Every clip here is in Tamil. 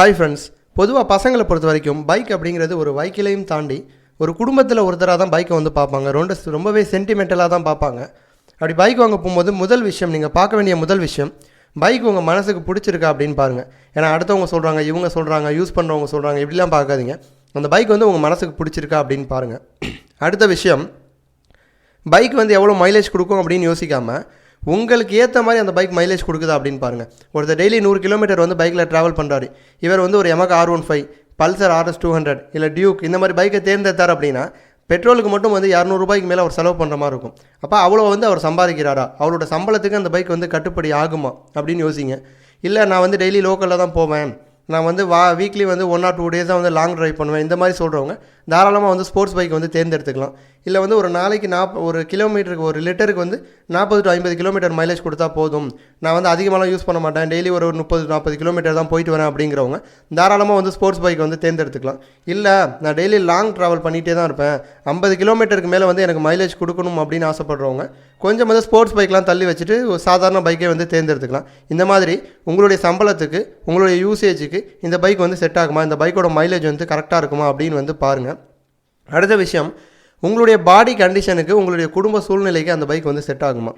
ஹாய் ஃப்ரெண்ட்ஸ் பொதுவாக பசங்களை பொறுத்த வரைக்கும் பைக் அப்படிங்கிறது ஒரு வைக்கிலையும் தாண்டி ஒரு குடும்பத்தில் ஒருத்தராக தான் பைக்கை வந்து பார்ப்பாங்க. ரொம்ப ரொம்பவே சென்டிமெண்டலாக தான் பார்ப்பாங்க. அப்படி பைக் வாங்க போகும்போது முதல் விஷயம் நீங்கள் பார்க்க வேண்டிய முதல் விஷயம் பைக் உங்கள் மனசுக்கு பிடிச்சிருக்கா அப்படின்னு பாருங்கள் ஏன்னா அடுத்தவங்க சொல்கிறாங்க இவங்க சொல்கிறாங்க யூஸ் பண்ணுறவங்க சொல்கிறாங்க இப்படிலாம் பார்க்காதீங்க. அந்த பைக் வந்து உங்கள் மனசுக்கு பிடிச்சிருக்கா அப்படின்னு பாருங்கள் அடுத்த விஷயம் பைக் வந்து எவ்வளோ மைலேஜ் கொடுக்கும் அப்படின்னு யோசிக்காமல் உங்களுக்கு ஏற்ற மாதிரி அந்த பைக் மைலேஜ் கொடுக்குதா அப்படின்னு பாருங்கள் ஒருத்தர் டெய்லி நூறு கிலோமீட்டர் வந்து பைக்கில் ட்ராவல் பண்ணுறாரு இவர் வந்து ஒரு எமக்கு R one five Pulsar RS two hundred இல்லை டியூக் இந்த மாதிரி பைக்கை தேர்ந்தெடுத்தார் அப்படின்னா பெட்ரோலுக்கு மட்டும் வந்து இரநூறுபாய்க்கு மேலே அவர் செலவு பண்ணுற மாதிரி இருக்கும். அப்போ அவ்வளோ வந்து அவர் சம்பாதிக்கிறாரா? அவரோட சம்பளத்துக்கு அந்த பைக் வந்து கட்டுப்படி ஆகுமா? அப்படின்னு யோசிங்க. இல்லை நான் வந்து டெய்லி லோக்கலில் தான் போவேன். நான் வந்து வா வீக்லி வந்து ஒன் ஆர் டூ டேஸாக வந்து லாங் ட்ரைவ் பண்ணுவேன். இந்த மாதிரி சொல்கிறவங்க தாராளமாக வந்து ஸ்போர்ட்ஸ் பைக் வந்து தேர்ந்தெடுத்துக்கலாம். இல்லை வந்து ஒரு நாளைக்கு நாப் ஒரு கிலோமீட்டருக்கு ஒரு லிட்டருக்கு வந்து நாற்பது டு ஐம்பது கிலோமீட்டர் மைலேஜ் கொடுத்தா போதும். நான் வந்து அதிகமாகலாம் யூஸ் பண்ண மாட்டேன். டெய்லி ஒரு முப்பது நாற்பது கிலோமீட்டர் தான் போயிட்டு வரேன் அப்படிங்கிறவங்க தாராளமாக வந்து ஸ்போர்ட்ஸ் பைக் வந்து தேர்ந்தெடுத்துக்கலாம். இல்லை நான் டெய்லி லாங் ட்ராவல் பண்ணிகிட்டே தான் இருப்பேன். ஐம்பது கிலோமீட்டருக்கு மேலே வந்து எனக்கு மைலேஜ் கொடுக்கணும் அப்படின்னு ஆசைப்படுறவங்க கொஞ்சம் வந்து ஸ்போர்ட்ஸ் பைக்லாம் தள்ளி வச்சுட்டு ஒரு சாதாரண பைக்கே வந்து தேர்ந்தெடுத்துக்கலாம். இந்த மாதிரி உங்களுடைய சம்பளத்துக்கு உங்களுடைய யூசேஜுக்கு இந்த பைக் வந்து செட் ஆகுமா? இந்த பைக்கோட மைலேஜ் வந்து கரெக்டாக இருக்குமா? அப்படின்னு வந்து பாருங்கள் அடுத்த விஷயம் உங்களுடைய பாடி கண்டிஷனுக்கு உங்களுடைய குடும்ப சூழ்நிலைக்கு அந்த பைக் வந்து செட் ஆகுமா?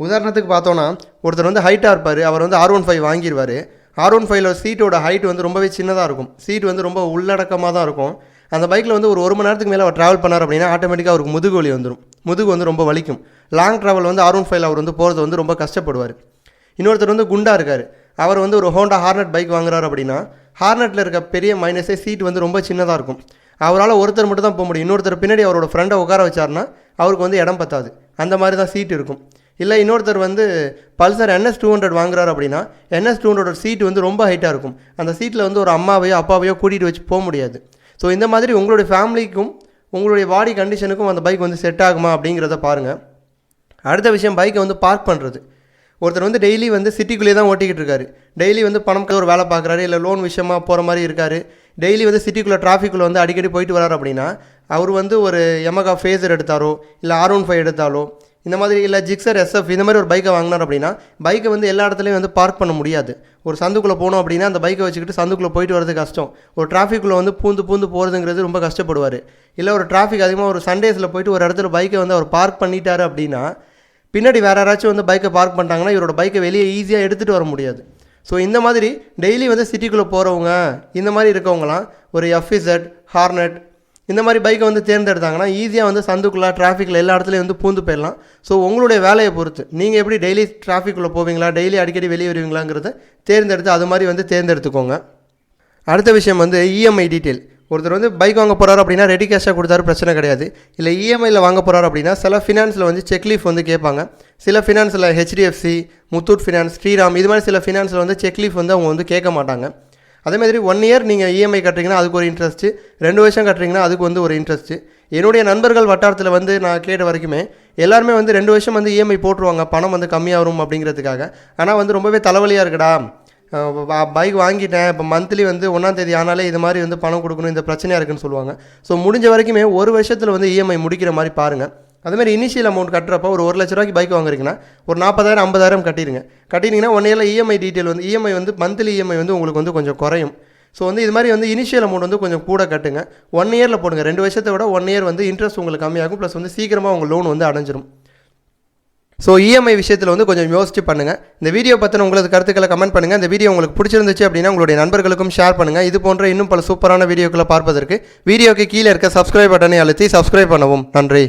உதாரணத்துக்கு பார்த்தோன்னா ஒருத்தர் வந்து ஹைட்டாக இருப்பார் அவர் வந்து ஆர் ஒன் ஃபைவ் வாங்கிடுவார் ஆர் ஒன் ஃபைவ்ல சீட்டோட ஹைட் வந்து ரொம்பவே சின்னதாக இருக்கும். சீட் வந்து ரொம்ப உள்ளடக்கமாக தான் இருக்கும். அந்த பைக்கில் வந்து ஒரு ஒரு மணி நேரத்துக்கு மேலே அவர் ட்ராவல் பண்ணார் அப்படின்னா ஆட்டோமேட்டிக்காக அவருக்கு முதுகு வலி வந்துடும் முதுகு வந்து ரொம்ப வலிக்கும். லாங் ட்ராவல் வந்து ஆர் ஒன் ஃபைவ்ல அவர் வந்து போகிறது வந்து ரொம்ப கஷ்டப்படுவார். இன்னொருத்தர் வந்து குண்டாக இருக்கார். அவர் வந்து ஒரு ஹோண்டா ஹார்னட் பைக் வாங்குறாரு அப்படின்னா ஹார்னட்டில் இருக்க பெரிய மைனஸே சீட் வந்து ரொம்ப சின்னதாக இருக்கும். அவரால் ஒருத்தர் மட்டும் தான் போக முடியும். இன்னொருத்தர் பின்னாடி அவரோட ஃப்ரெண்டை உட்கார வச்சார்னா அவருக்கு வந்து இடம் பத்தாது. அந்த மாதிரி தான் சீட் இருக்கும். இல்லை இன்னொருத்தர் வந்து பல்சர் என்எஸ் டூ ஹண்ட்ரட் வாங்குறாரு அப்படின்னா என்எஸ் டூ ஹண்ட்ரட் சீட் வந்து ரொம்ப ஹைட்டாக இருக்கும். அந்த சீட்டில் வந்து ஒரு அம்மாவையோ அப்பாவையோ கூட்டிகிட்டு வச்சு போக முடியாது. ஸோ இந்த மாதிரி உங்களுடைய ஃபேமிலிக்கும் உங்களுடைய பாடி கண்டிஷனுக்கும் அந்த பைக் வந்து செட் ஆகுமா அப்படிங்கிறத பாருங்கள் அடுத்த விஷயம் பைக்கை வந்து பார்க் பண்ணுறது ஒருத்தர் வந்து டெய்லி வந்து சிட்டிக்குள்ளேயே தான் ஓட்டிக்கிட்டு இருக்காரு. டெய்லி வந்து பணம் ஒரு வேலை பார்க்குறாரு இல்லை லோன் விஷயமா போகிற மாதிரி இருக்காரு. டெய்லி வந்து சிட்டிக்குள்ளே டிராஃபிக்குள்ளே வந்து அடிக்கடி போயிட்டு வரார் அப்படின்னா அவர் வந்து ஒரு எமகா ஃபேஸர் எடுத்தாரோ இல்லை ஆர் ஒன் ஃபைவ் எடுத்தாலோ இந்த மாதிரி இல்லை ஜிக்ஸர் எஸ்எஃப் இந்த மாதிரி ஒரு பைக்கை வாங்கினார் அப்படின்னா பைக்கை வந்து எல்லா இடத்துலையும் வந்து பார்க் பண்ண முடியாது. ஒரு சந்துக்குள்ளே போனோம் அப்படின்னா அந்த பைக்கை வச்சுக்கிட்டு சந்துக்குள்ளே போயிட்டு வரது கஷ்டம். ஒரு டிராஃபிக்குள்ளே வந்து பூந்து பூந்து போகிறதுங்கிறது ரொம்ப கஷ்டப்படுவார். இல்லை ஒரு டிராஃபிக் அதிகமாக ஒரு சண்டேஸில் போயிட்டு ஒரு இடத்துல பைக்கை வந்து அவர் பார்க் பண்ணிட்டாரு அப்படின்னா பின்னாடி வேறு யாராச்சும் வந்து பைக்கை பார்க் பண்ணிட்டாங்கன்னா இவரோட பைக்கை வெளியே ஈஸியாக எடுத்துகிட்டு வர முடியாது. ஸோ இந்த மாதிரி டெய்லி வந்து சிட்டிக்குள்ளே போகிறவங்க இந்த மாதிரி இருக்கவங்களாம் ஒரு எஃப்இசட் ஹார்னட் இந்த மாதிரி பைக்கை வந்து தேர்ந்தெடுத்தாங்கன்னா ஈஸியாக வந்து சந்துக்குள்ளே டிராஃபிக்கில் எல்லா இடத்துலையும் வந்து பூந்து போயிடலாம். ஸோ உங்களுடைய வேலையை பொறுத்து நீங்கள் எப்படி டெய்லி டிராஃபிக்குள்ளே போவீங்களா? டெய்லி அடிக்கடி வெளியே வருவீங்களாங்கிறத தேர்ந்தெடுத்து அது மாதிரி வந்து தேர்ந்தெடுத்துக்கோங்க. அடுத்த விஷயம் வந்து இஎம்ஐ டீட்டெயில் ஒருத்தர் வந்து பைக் வாங்க போகிறாரு அப்படின்னா ரெடி கேஷாக கொடுத்தாரு பிரச்சனை கிடையாது. இல்லை இஎம்ஐயில் வாங்க போகிறாரு அப்படின்னா சில ஃபினான்ஸில் வந்து செக்லீஃப் வந்து கேட்பாங்க. சில ஃபினான்ஸில் ஹெச்டிஎஃப்சி முத்தூட் ஃபினான்ஸ் ஸ்ரீராம் இது மாதிரி சில ஃபினான்ஸில் வந்து செக்லீஃப் வந்து அவங்க வந்து கேட்க மாட்டாங்க. அதே மாதிரி ஒன் இயர் நீங்கள் இஎம்ஐ கட்டுறீங்கன்னா அதுக்கு ஒரு இன்ட்ரெஸ்ட்டு ரெண்டு வருஷம் கட்டுறீங்கன்னா அதுக்கு வந்து ஒரு இன்ட்ரெஸ்ட்டு என்னுடைய நண்பர்கள் வட்டாரத்தில் வந்து நான் கேட்ட வரைக்குமே எல்லாருமே வந்து ரெண்டு வருஷம் வந்து இஎம்ஐ போட்டுருவாங்க பணம் வந்து கம்மியாக வரும் அப்படிங்கிறதுக்காக. ஆனால் வந்து ரொம்பவே தலைவலியாக இருக்குடா. பைக் வாங்கிட்டேன். இப்போ மந்த்லி வந்து ஒன்றாந்தேதி ஆனாலே இது மாதிரி வந்து பணம் கொடுக்கணும் இந்த பிரச்சனையாக இருக்குன்னு சொல்லுவாங்க. ஸோ முடிஞ்ச வரைக்குமே ஒரு வருஷத்தில் வந்து இஎம்ஐ முடிக்கிற மாதிரி பாருங்கள் அதேமாதிரி இனிஷியல் அமௌண்ட் கட்டுறப்போ ஒரு ஒரு லட்ச ரூபாய்க்கு பைக் வாங்குறீங்கன்னா ஒரு நாற்பதாயிரம் ஐம்பதாயிரம் கட்டிடுங்க. கட்டினீங்கன்னா ஒன் இயரில் இஎம்ஐ டீட்டெயில் வந்து இஎம்ஐ வந்து மந்த்லி இஎம்ஐ வந்து உங்களுக்கு வந்து கொஞ்சம் குறையும். ஸோ வந்து இது மாதிரி வந்து இனிஷியல் அமௌண்ட் வந்து கொஞ்சம் கூட கட்டுங்க. ஒன் இயரில் போடுங்க. ரெண்டு வருஷத்தை விட ஒன் இயர் வந்து இன்ட்ரெஸ்ட் உங்களுக்கு கம்மியாகும். ப்ளஸ் வந்து சீக்கிரமாக உங்கள் லோன் வந்து அடைஞ்சிரும். ஸோ இஎம்ஐ விஷயத்தில் வந்து கொஞ்சம் யோசிச்சு பண்ணுங்கள் இந்த வீடியோ பற்றின உங்களது கருத்துக்களை கமெண்ட் பண்ணுங்கள் இந்த வீடியோ உங்களுக்கு பிடிச்சிருந்துச்சு அப்படின்னா உங்களுடைய நண்பர்களுக்கும் ஷேர் பண்ணுங்கள் இது போன்ற இன்னும் பல சூப்பரான வீடியோக்களை பார்ப்பதற்கு வீடியோக்கு கீழே இருக்க சப்ஸ்கிரைப் பட்டனை அழுத்தி சப்ஸ்கிரைப் பண்ணவும். நன்றி.